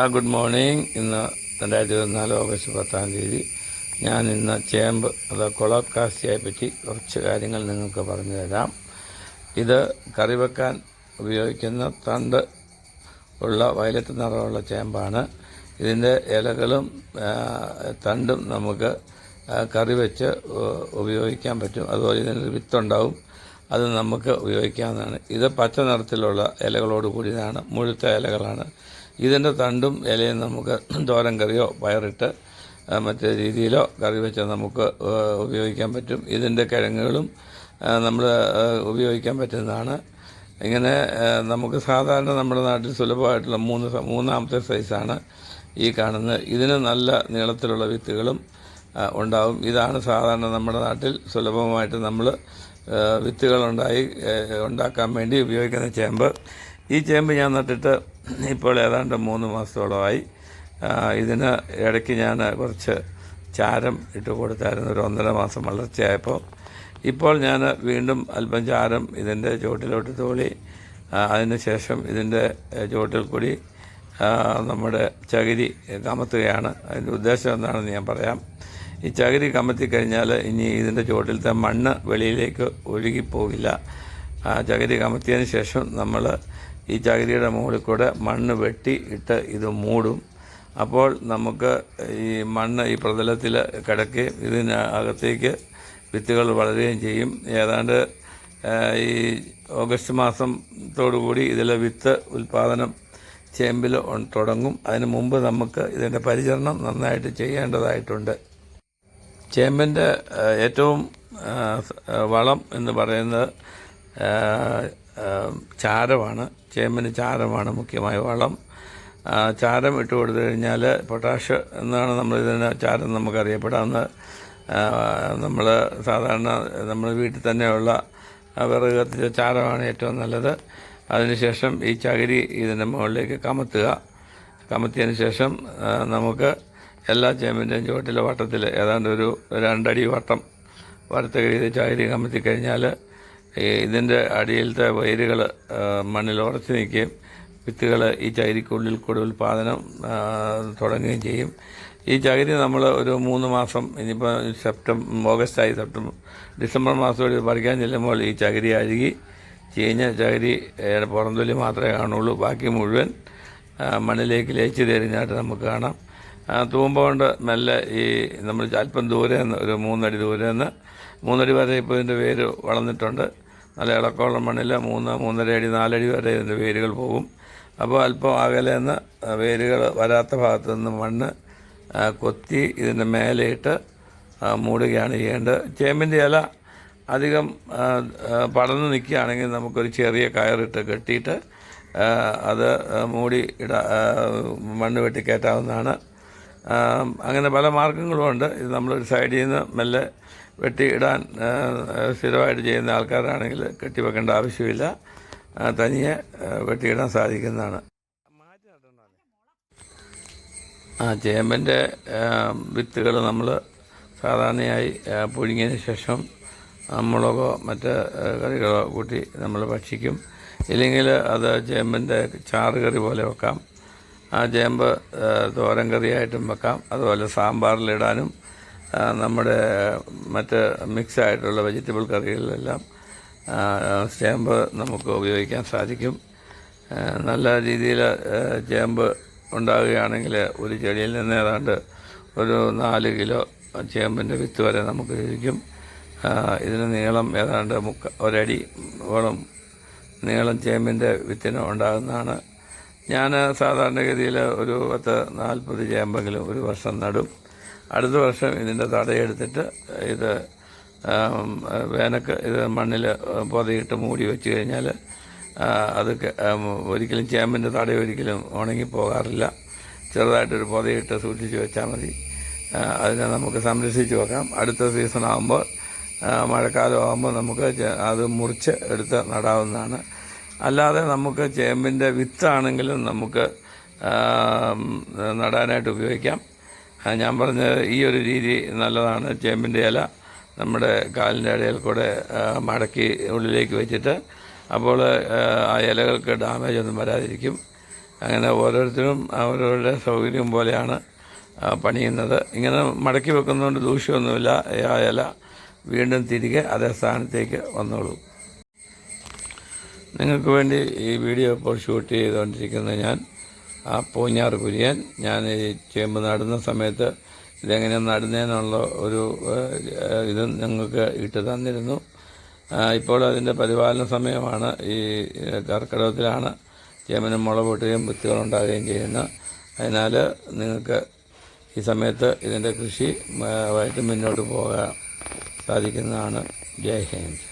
ആ good morning. ഇന്ന് രണ്ടായിരത്തി ഇരുപത്തിനാല് ഓഗസ്റ്റ് പത്താം തീയതി. ഞാൻ ഇന്ന് ചേമ്പ് അത് കൊളോക്കാസ്റ്റിയെ പറ്റി കുറച്ച് കാര്യങ്ങൾ നിങ്ങൾക്ക് പറഞ്ഞു തരാം. ഇത് കറി വെക്കാൻ ഉപയോഗിക്കുന്ന തണ്ട് ഉള്ള വയലറ്റ് നിറമുള്ള ചേമ്പാണ്. ഇതിന്റെ ഇലകളും തണ്ടും നമുക്ക് കറി വെച്ച് ഉപയോഗിക്കാൻ പറ്റും. അതുപോലെ ഇതിനൊരു വിത്തുണ്ടാവും. അത് നമുക്ക് ഉപയോഗിക്കാവുന്നതാണ്. ഇത് പച്ച നിറത്തിലുള്ള ഇലകളോട് കൂടിയതാണ് മുഴുത്ത ഇലകളാണ്. ഇതിന്റെ തണ്ടും ഇലയും നമുക്ക് തോരൻ കറിയോ പയറിട്ട് മറ്റേ രീതിയിലോ കറി വെച്ച് നമുക്ക് ഉപയോഗിക്കാൻ പറ്റും. ഇതിന്റെ കിഴങ്ങുകളും നമ്മൾ ഉപയോഗിക്കാൻ പറ്റുന്നതാണ്. ഇങ്ങനെ നമുക്ക് സാധാരണ നമ്മുടെ നാട്ടിൽ സുലഭമായിട്ടുള്ള മൂന്ന് മൂന്നാമത്തെ സൈസാണ് ഈ കാണുന്നത് ഇതിന് നല്ല നീളത്തിലുള്ള വിത്തുകളും ഉണ്ടാവും. ഇതാണ് സാധാരണ നമ്മുടെ നാട്ടിൽ സുലഭമായിട്ട് നമ്മൾ വിത്തുകളുണ്ടായി ഉണ്ടാക്കാൻ വേണ്ടി ഉപയോഗിക്കുന്ന ചേമ്പ്. ഈ ചേമ്പ് ഞാൻ നട്ടിട്ട് ഇപ്പോൾ ഏതാണ്ട് മൂന്ന് മാസത്തോളമായി. ഇതിന് ഇടയ്ക്ക് ഞാൻ കുറച്ച് ചാരം ഇട്ട് കൊടുത്തായിരുന്നു. ഒരു ഒന്നര മാസം വളർച്ചയായപ്പോൾ. ഇപ്പോൾ ഞാൻ വീണ്ടും അല്പം ചാരം ഇതിന്റെ ചുവട്ടിലോട്ട് തോളി അതിനുശേഷം അതിന് ശേഷം ഇതിന്റെ ചുവട്ടിൽ കൂടി നമ്മുടെ ചകിരി കമത്തുകയാണ്. അതിന്റെ ഉദ്ദേശം എന്താണെന്ന് ഞാൻ പറയാം. ഈ ചകിരി കമത്തി കഴിഞ്ഞാൽ ഇനി ഇതിന്റെ ചുവട്ടിലത്തെ മണ്ണ് വെളിയിലേക്ക് ഒഴുകിപ്പോകില്ല. ചകിരി കമത്തിയതിന് ശേഷം നമ്മൾ ഈ ചകിരിയുടെ മുകളിൽ കൂടെ മണ്ണ് വെട്ടി ഇട്ട് ഇത് മൂടും. അപ്പോൾ നമുക്ക് ഈ മണ്ണ് ഈ പ്രതലത്തിൽ കിടക്കുകയും ഇതിന് അകത്തേക്ക് വിത്തുകൾ വളരുകയും ചെയ്യും. ഏതാണ്ട് ഈ ഓഗസ്റ്റ് മാസത്തോടുകൂടി ഇതിലെ വിത്ത് ഉൽപ്പാദനം ചേമ്പിൽ തുടങ്ങും. അതിന് മുമ്പ് നമുക്ക് ഇതിന്റെ പരിചരണം നന്നായിട്ട് ചെയ്യേണ്ടതായിട്ടുണ്ട്. ചേമ്പിന്റെ ഏറ്റവും വളം എന്ന് പറയുന്നത് ചാരമാണ് ചേമ്പിന് ചാരമാണ് മുഖ്യമായ വളം. ചാരം ഇട്ട് കൊടുത്തു കഴിഞ്ഞാൽ പൊട്ടാഷ് എന്നാണ് നമ്മൾ ഇതിന് ചാരം നമുക്കറിയപ്പെടാവുന്നത് നമ്മൾ സാധാരണ നമ്മൾ വീട്ടിൽ തന്നെയുള്ള വിറക് കത്തിച്ച ചാരമാണ് ഏറ്റവും നല്ലത്. അതിനുശേഷം ഈ ചകിരി ഇതിന്റെ മുകളിലേക്ക് കമത്തുക. കമത്തിയതിന് ശേഷം നമുക്ക് എല്ലാ ചേമ്പിന്റെയും ചുവട്ടിലെ വട്ടത്തിൽ ഏതാണ്ട് ഒരു രണ്ടടി വട്ടം വറുത്ത കഴിയത് ചകിരി കമത്തി കഴിഞ്ഞാൽ ഇതിന്റെ അടിയിലത്തെ വേരുകൾ മണ്ണിൽ ഉറച്ചു നിൽക്കുകയും വിത്തുകൾ ഈ ചകിരിക്കുള്ളിൽ കൂടി ഉൽപ്പാദനം തുടങ്ങുകയും ചെയ്യും. ഈ ചകിരി നമ്മൾ ഒരു മൂന്ന് മാസം ഇനിയിപ്പോൾ സെപ്റ്റംബർ ഓഗസ്റ്റായി സെപ്റ്റംബർ ഡിസംബർ മാസത്തോടെ പറിക്കാൻ ചെല്ലുമ്പോൾ ഈ ചകിരി അഴുകി ചീഞ്ഞ ചകിരി പുറന്തൊലി മാത്രമേ കാണുള്ളൂ. ബാക്കി മുഴുവൻ മണ്ണിലേക്ക് ലയിച്ച് തരുന്നതായിട്ട് നമുക്ക് കാണാം. തൂമ്പ കൊണ്ട് മെല്ലെ ഈ നമ്മൾ അല്പം ദൂരെ നിന്ന് ഒരു മൂന്നടി ദൂരെ നിന്ന് മൂന്നടി വരെ ഇപ്പോൾ ഇതിന്റെ വേര് വളർന്നിട്ടുണ്ട്. നല്ല ഇളക്കമുള്ള മണ്ണിൽ മൂന്ന് മൂന്നര അടി നാലടി വരെ ഇതിന്റെ വേരുകൾ പോകും. അപ്പോൾ അല്പം അകലെ നിന്ന് വേരുകൾ വരാത്ത ഭാഗത്ത് നിന്ന് മണ്ണ് കൊത്തി ഇതിന്റെ മേലെയിട്ട് മൂടുകയാണ് ചെയ്യേണ്ടത്. ചേമ്പിന്റെ ഇല അധികം പടർന്ന് നിൽക്കുകയാണെങ്കിൽ നമുക്കൊരു ചെറിയ കയറിട്ട് കെട്ടിയിട്ട് അത് മൂടി ഇട മണ്ണ് വെട്ടി കയറ്റാവുന്നതാണ്. അങ്ങനെ പല മാർഗങ്ങളുമുണ്ട്. ഇത് നമ്മളൊരു സൈഡിൽ നിന്ന് മെല്ലെ വെട്ടി ഇടാൻ ആ, സ്ഥിരമായിട്ട് ചെയ്യുന്ന ആൾക്കാരാണെങ്കിൽ കെട്ടിവെക്കേണ്ട ആവശ്യമില്ല. തനിയെ വെട്ടിയിടാൻ സാധിക്കുന്നതാണ്. ആ ചേമ്പിന്റെ വിത്തുകൾ നമ്മൾ സാധാരണയായി പുഴുങ്ങിയതിന് ശേഷം മുളകോ മറ്റ് കറികളോ കൂട്ടി നമ്മൾ ഭക്ഷിക്കും. ഇല്ലെങ്കിൽ അത് ചേമ്പിന്റെ ചാറ് കറി പോലെ വെക്കാം. ആ ചേമ്പ് തോരൻ കറിയായിട്ടും വെക്കാം. അതുപോലെ സാമ്പാറിലിടാനും നമ്മുടെ മറ്റ് മിക്സ് ആയിട്ടുള്ള വെജിറ്റബിൾ കറികളിലെല്ലാം ചേമ്പ് നമുക്ക് ഉപയോഗിക്കാൻ സാധിക്കും. നല്ല രീതിയിൽ ചേമ്പ് ഉണ്ടാകുകയാണെങ്കിൽ ഒരു ചെടിയിൽ നിന്ന് ഏതാണ്ട് ഒരു നാല് കിലോ ചേമ്പിന്റെ വിത്ത് വരെ നമുക്ക് ലഭിക്കും. ഇതിന് നീളം ഏതാണ്ട് മുക്ക ഒരടി ഓളം നീളം ചേമ്പിന്റെ വിത്തിന് ഉണ്ടാകുന്നതാണ്. ഞാൻ സാധാരണഗതിയിൽ ഒരു പത്ത് നാൽപ്പത് ചേമ്പെങ്കിലും ഒരു വർഷം നടും. അടുത്ത വർഷം ഇതിന്റെ തടയെടുത്തിട്ട് ഇത് വേനക്ക് ഇത് മണ്ണിൽ പൊതയിട്ട് മൂടി വെച്ച് കഴിഞ്ഞാൽ അത് ഒരിക്കലും ചേമ്പിന്റെ തട ഒരിക്കലും ഉണങ്ങിപ്പോകാറില്ല ചെറുതായിട്ടൊരു പൊതയിട്ട് സൂക്ഷിച്ച് വെച്ചാൽ മതി. അതിനെ നമുക്ക് സംരക്ഷിച്ച് വെക്കാം. അടുത്ത സീസൺ ആകുമ്പോൾ മഴക്കാലം ആകുമ്പോൾ നമുക്ക് അത് മുറിച്ച് എടുത്ത് നടാവുന്നതാണ്. അല്ലാതെ നമുക്ക് ചേമ്പിന്റെ വിത്താണെങ്കിലും നമുക്ക് നടാനായിട്ട് ഉപയോഗിക്കാം. ഞാൻ പറഞ്ഞ ഈ ഒരു രീതി നല്ലതാണ്. ചേമ്പിന്റെ ഇല നമ്മുടെ കാലിന്റെ ഇടയിൽ കൂടെ മടക്കി ഉള്ളിലേക്ക് വെച്ചിട്ട് അപ്പോൾ ആ, ഇലകൾക്ക് ഡാമേജ് ഒന്നും വരാതിരിക്കും. അങ്ങനെ ഓരോരുത്തരും അവരവരുടെ സൗകര്യം പോലെയാണ് പണിയുന്നത്. ഇങ്ങനെ മടക്കി വെക്കുന്നതുകൊണ്ട് ദൂഷ്യമൊന്നുമില്ല. ആ ഇല വീണ്ടും തിരികെ അതേ സ്ഥാനത്തേക്ക് വന്നോളൂ. നിങ്ങൾക്ക് വേണ്ടി ഈ വീഡിയോ ഇപ്പോൾ ഷൂട്ട് ചെയ്തുകൊണ്ടിരിക്കുന്നത് ഞാൻ ആ പൂഞ്ഞാറ് കുര്യൻ ഞാൻ ഈ ചേമ്പ് നടുന്ന സമയത്ത് ഇതെങ്ങനെ നടുന്നതിനുള്ള ഒരു ഇത് ഞങ്ങൾക്ക് ഇട്ട് തന്നിരുന്നു. ഇപ്പോൾ അതിന്റെ പരിപാലന സമയമാണ്. ഈ കർക്കിടകത്തിലാണ് ചേമ്പന് മുള പൊട്ടുകയും വിത്തുകളുണ്ടാകുകയും ചെയ്യുന്നത് അതിനാൽ നിങ്ങൾക്ക് ഈ സമയത്ത് ഇതിന്റെ കൃഷി ആയിട്ട് മുന്നോട്ട് പോകാൻ സാധിക്കുന്നതാണ്. ജയ് ഹിന്ദ്.